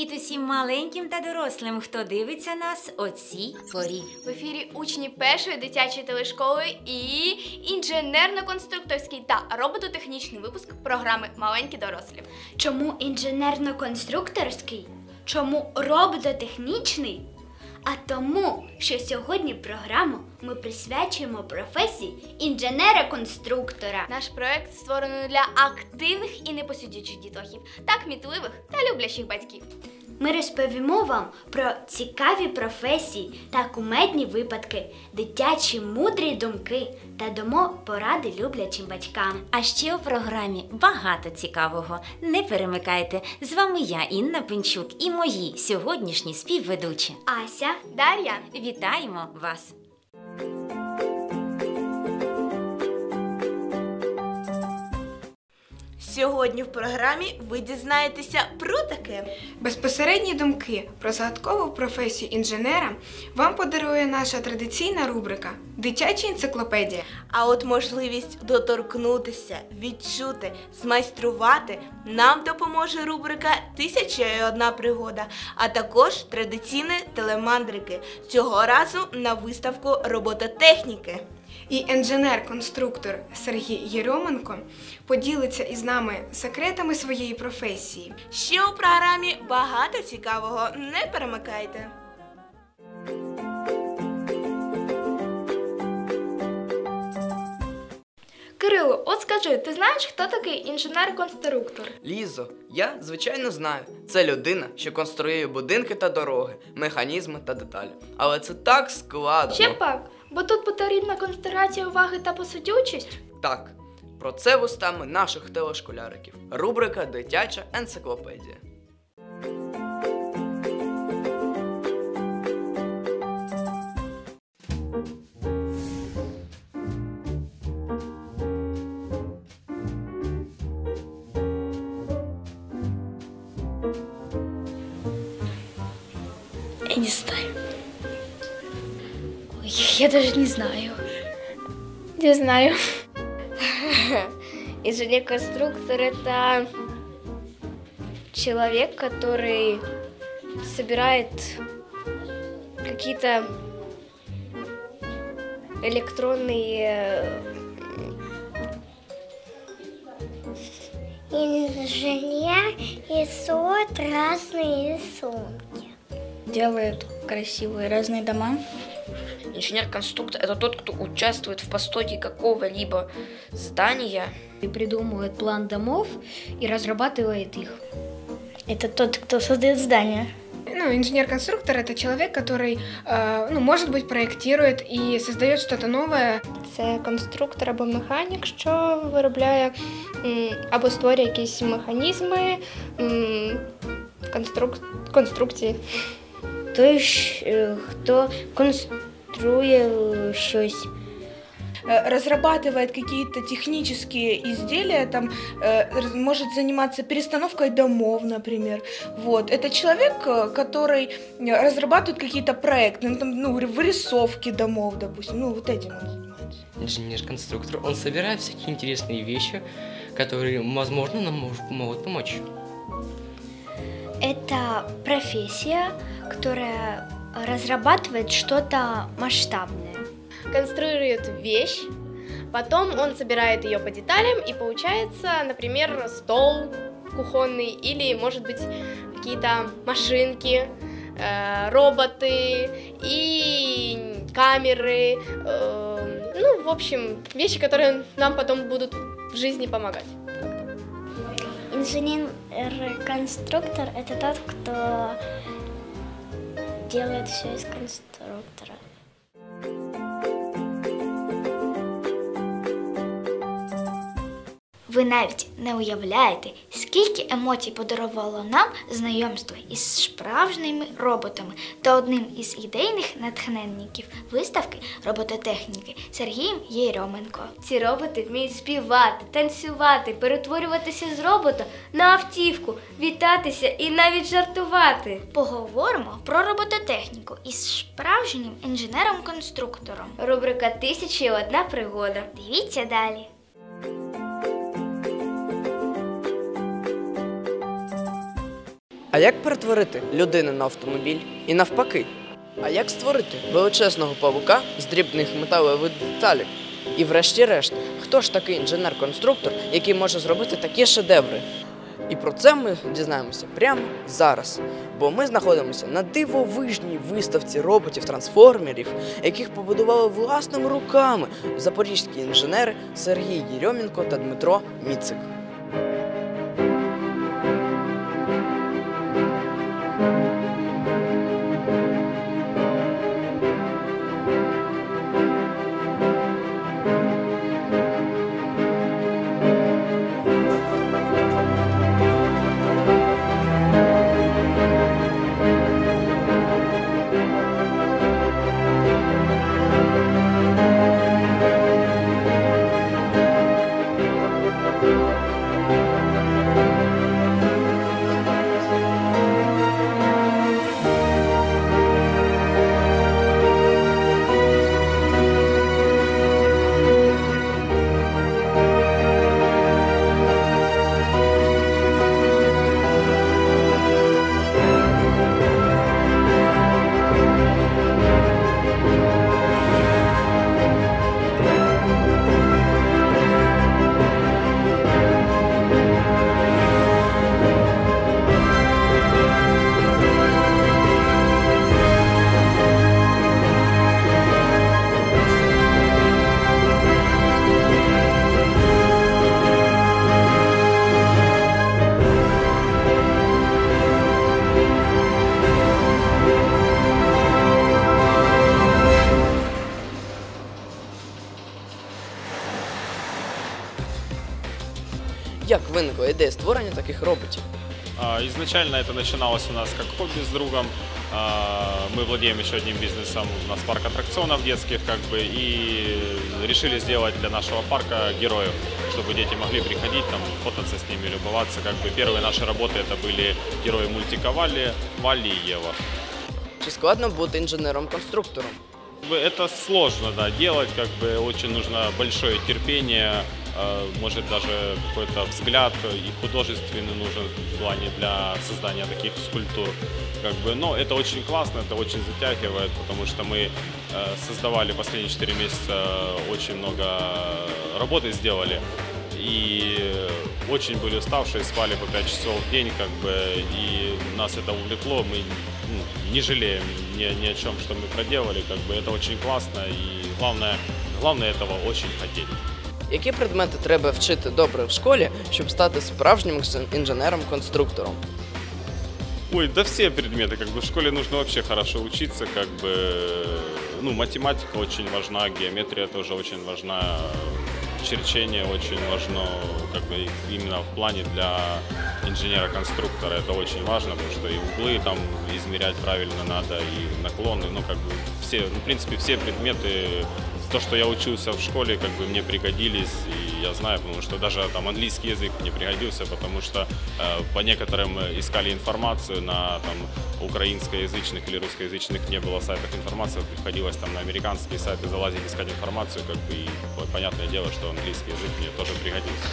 Привіт усім маленьким та дорослим, хто дивиться нас о цій порі. В ефірі учні першої дитячої телешколи і інженерно-конструкторський та робототехнічний випуск програми Маленькі дорослі. Чому інженерно-конструкторський? Чому робототехнічний? А тому, що сьогодні програму ми присвячуємо професії інженера-конструктора. Наш проект створений для активних і непосидючих дітлахів та кмітливих та люблячих батьків. Ми розповімо вам про цікаві професії та кумедні випадки, дитячі мудрі думки та дамо поради люблячим батькам. А ще у програмі багато цікавого. Не перемикайте. З вами я, Інна Пинчук, і мої сьогоднішні співведучі. Ася, Дар'я, Вітаємо вас! Сьогодні в програмі ви дізнаєтеся про таке. Безпосередні думки про загадкову професію інженера вам подарує наша традиційна рубрика Дитяча енциклопедія. А от можливість доторкнутися, відчути, змайструвати нам допоможе рубрика Тисяча і одна пригода, а також традиційні телемандрики. Цього разу на виставку робототехніки. І інженер-конструктор Сергій Єроменко поділиться із нами секретами своєї професії. Ще у програмі багато цікавого. Не перемикайте. Кирило, от скажи, ти знаєш, хто такий інженер-конструктор? Лізо, я звичайно знаю. Це людина, що конструює будинки та дороги, механізми та деталі. Але це так складно. Ще пак, бо тут потрібна концентрація уваги та посидючість. Так, про це вустами наших телешколяриків. Рубрика Дитяча енциклопедія. Я даже не знаю. Не знаю. Инженер-конструктор это человек, который собирает какие-то электронные Инженер рисует разные рисунки. Делают красивые разные дома Инженер-конструктор – это тот, кто участвует в постройке какого-либо здания. И придумывает план домов и разрабатывает их. Это тот, кто создает здания. Ну, инженер-конструктор это человек, который, э, ну, может быть, проектирует и создает что-то новое. Це конструктор або механік, що виробляє м, або створює якісь механізми, м, конструк... конструкції. Той, ж, е, хто конструє щось. Э, разрабатывает какие-то технические изделия, там э, может заниматься перестановкой домов, например. Вот. Это человек, э, который э, разрабатывает какие-то проекты, ну, там, ну, вырисовки домов, допустим. Ну, вот этим он занимается. инженер-конструктор, он собирает всякие интересные вещи, которые, возможно, нам мож- могут помочь. Это профессия, которая разрабатывает что-то масштабное. Конструирует вещь, потом он собирает ее по деталям, и получается, например, стол кухонный, или, может быть, какие-то машинки, э, роботы и камеры. э, ну, в общем, вещи, которые нам потом будут в жизни помогать. Инженер-конструктор – это тот, кто делает все из конструктора. Ви навіть не уявляєте, скільки емоцій подарувало нам знайомство із справжніми роботами та одним із ідейних натхненників виставки робототехніки Сергієм Єрьоменко. Ці роботи вміють співати, танцювати, перетворюватися з робота на автівку, вітатися і навіть жартувати. Поговоримо про робототехніку із справжнім інженером-конструктором. Рубрика Тисяча і одна пригода. Дивіться далі. А як перетворити людину на автомобіль і навпаки? А як створити величезного павука з дрібних металевих деталей? І врешті-решт, хто ж такий інженер-конструктор, який може зробити такі шедеври? І про це ми дізнаємося прямо зараз. Бо ми знаходимося на дивовижній виставці роботів-трансформерів, яких побудували власними руками запорізькі інженери Сергій Єрьомінко та Дмитро Міцик. Як виникла ідея створення таких роботів? А, Изначально это начиналось у нас как хобби с другом. А, Мы владеем еще одним бизнесом, у нас парк аттракционов детских, как бы, и решили сделать для нашего парка героев, чтобы дети могли приходить, там, фототься с ними, любоваться. Как бы первые наши работы это были герои мультика Валли, Валли и Ева. Чи складно бути інженером-конструктором? Как бы Это сложно, да, делать, как бы очень нужно большое терпение, э, может даже какой-то взгляд и художественный нужен в плане для создания таких скульптур. Как бы, но это очень классно, это очень затягивает, потому что мы э, создавали последние 4 месяца очень много работы сделали и очень были уставшие, спали по 5 часов в день, как бы, и нас это увлекло, мы ну, не жалеем ни, ни о чем, что мы проделали, как бы это очень классно, и главное, главное этого очень хотеть. Які предмети треба вчити добре в школі, щоб стати справжнім інженером-конструктором? Ой, да все предметы, как бы в школе нужно вообще хорошо учиться, как бы, ну, математика очень важна, геометрия тоже очень важна, черчение очень важно, как бы именно в плане для инженера-конструктора это очень важно, потому что и углы там измерять правильно надо, и наклоны, ну, как бы все, ну, в принципе, все предметы, то, что я учился в школе, как бы мне пригодились, и я знаю, потому что даже там английский язык мне пригодился, потому что э, по некоторым искали информацию на там украинскоязычных или русскоязычных не было сайтах информации, приходилось там на американские сайты залазить, искать информацию, как бы, и по- понятное дело, что английский язык мне тоже пригодился.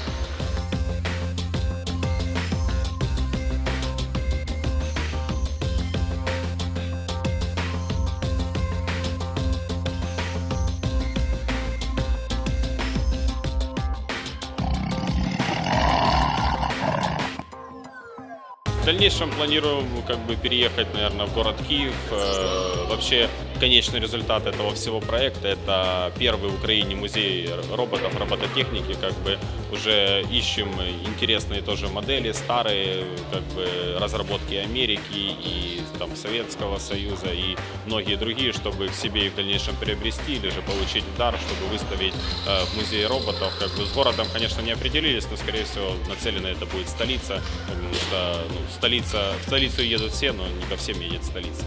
В дальнейшем планируем как бы переехать, наверное, в город Киев. Э, Вообще конечный результат этого всего проекта это первый в Украине музей роботов, робототехники. Как бы уже ищем интересные тоже модели, старые как бы разработки Америки и там Советского Союза и многие другие, чтобы себе их в дальнейшем приобрести или же получить в дар, чтобы выставить э, в музее роботов. Как бы с городом, конечно, не определились, но скорее всего нацелено это будет столица, потому что ну, столица, в столицу едут все, но не ко всем едет столица.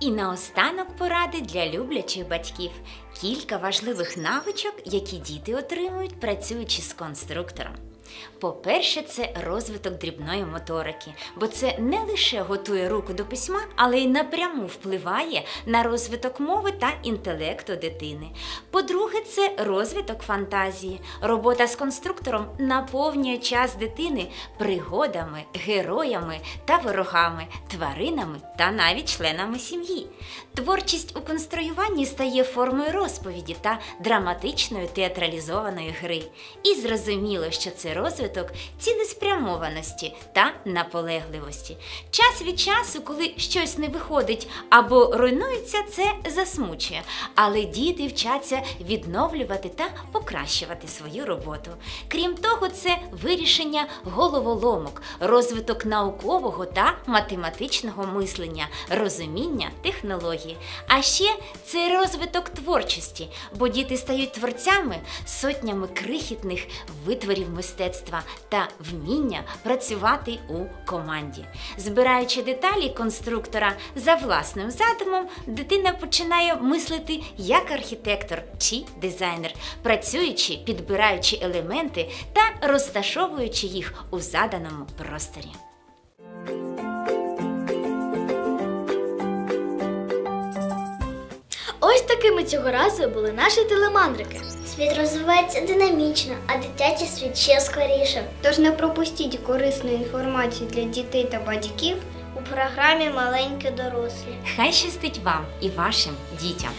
І наостанок поради для люблячих батьків. Кілька важливих навичок, які діти отримують, працюючи з конструктором. По-перше, це розвиток дрібної моторики, бо це не лише готує руку до письма, але й напряму впливає на розвиток мови та інтелекту дитини. По-друге, це розвиток фантазії. Робота з конструктором наповнює час дитини пригодами, героями та ворогами, тваринами та навіть членами сім'ї. Творчість у конструюванні стає формою розповіді та драматичної театралізованої гри. І зрозуміло, що це розвиток цілеспрямованості та наполегливості. Час від часу, коли щось не виходить або руйнується, це засмучує. Але діти вчаться відновлювати та покращувати свою роботу. Крім того, це вирішення головоломок, розвиток наукового та математичного мислення, розуміння технології. А ще це розвиток творчості, бо діти стають творцями сотнями крихітних витворів мистецтва та вміння працювати у команді. Збираючи деталі конструктора за власним задумом, дитина починає мислити як архітектор чи дизайнер, працюючи, підбираючи елементи та розташовуючи їх у заданому просторі. Ось такими цього разу були наші телемандрики. Світ розвивається динамічно, а дитячий світ ще скоріше. Тож не пропустіть корисну інформацію для дітей та батьків У програмі Маленькі дорослі. Хай щастить вам і вашим дітям!